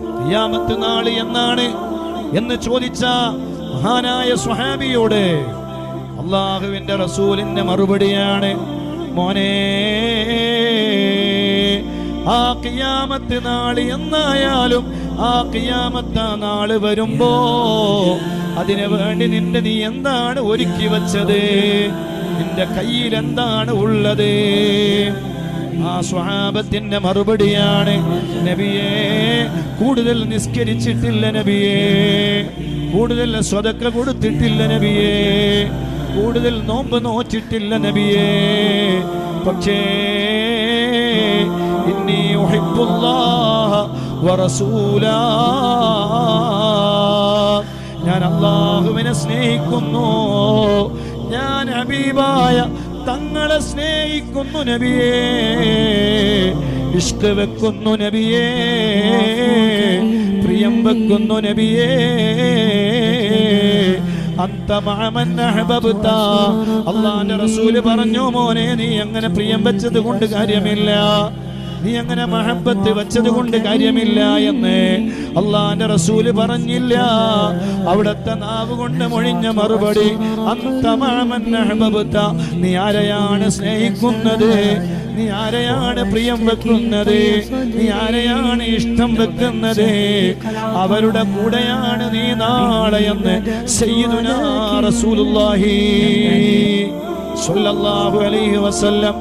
ഖിയാമത്ത് നാൾ എന്നാണ് എന്ന് ചോദിച്ച മഹാനായ സ്വഹാബിയോട് അള്ളാഹുവിന്റെ റസൂലിന്റെ മറുപടിയാണ്. മോനെ ആ കിയാമത്ത് നാൾ എന്നായാലും ആ ഖിയാമത്ത് ആ നാൾ വരുമ്പോ അതിനു വേണ്ടി നിന്റെ നീ എന്താണ് ഒരുക്കി വച്ചത്? നിന്റെ കയ്യിൽ എന്താണ് ഉള്ളത്? ആ സ്വഹാബത്തിന്റെ മറുപടിയാണ്. നബിയെ കൂടുതൽ നിസ്കരിച്ചിട്ടില്ല നബിയെ. കൂടുതൽ സ്വതക്ക കൊടുത്തിട്ടില്ല നബിയെ. കൂടുതൽ നോമ്പ് നോച്ചിട്ടില്ല നബിയെ. പക്ഷേ ഇന്നി വറസൂലാ ഞാൻ അള്ളാഹുവിനെ സ്നേഹിക്കുന്നു. ഞാൻ ഹബീബായ തങ്ങളെ സ്നേഹിക്കുന്നു നബിയേ. ഇഷ്ക വെക്കുന്നു നബിയേ. പ്രിയം വെക്കുന്നു നബിയേ. അള്ളാന്റെ റസൂൽ പറഞ്ഞു മോനെ നീ അങ്ങനെ പ്രിയം വെച്ചത് കൊണ്ട് കാര്യമില്ല. നീ അങ്ങനെ മഹബത്ത് വെച്ചത് കൊണ്ട് കാര്യമില്ല എന്ന്. അള്ളാന്റെ റസൂൽ പറഞ്ഞില്ല. അവിടത്തെ നാവ് കൊണ്ട് മൊഴിഞ്ഞ മറുപടി നീ ആരെയാണ് സ്നേഹിക്കുന്നത്? നീ ആരെയാണ് പ്രിയം വെക്കുന്നത്? നീ ആരെയാണ് ഇഷ്ടം വെക്കുന്നത്? അവരുടെ കൂടെയാണ് നീ നാളെ എന്ന് സയ്യിദുനാ റസൂലുള്ളാഹി സ്വല്ലല്ലാഹു അലൈഹി വസല്ലം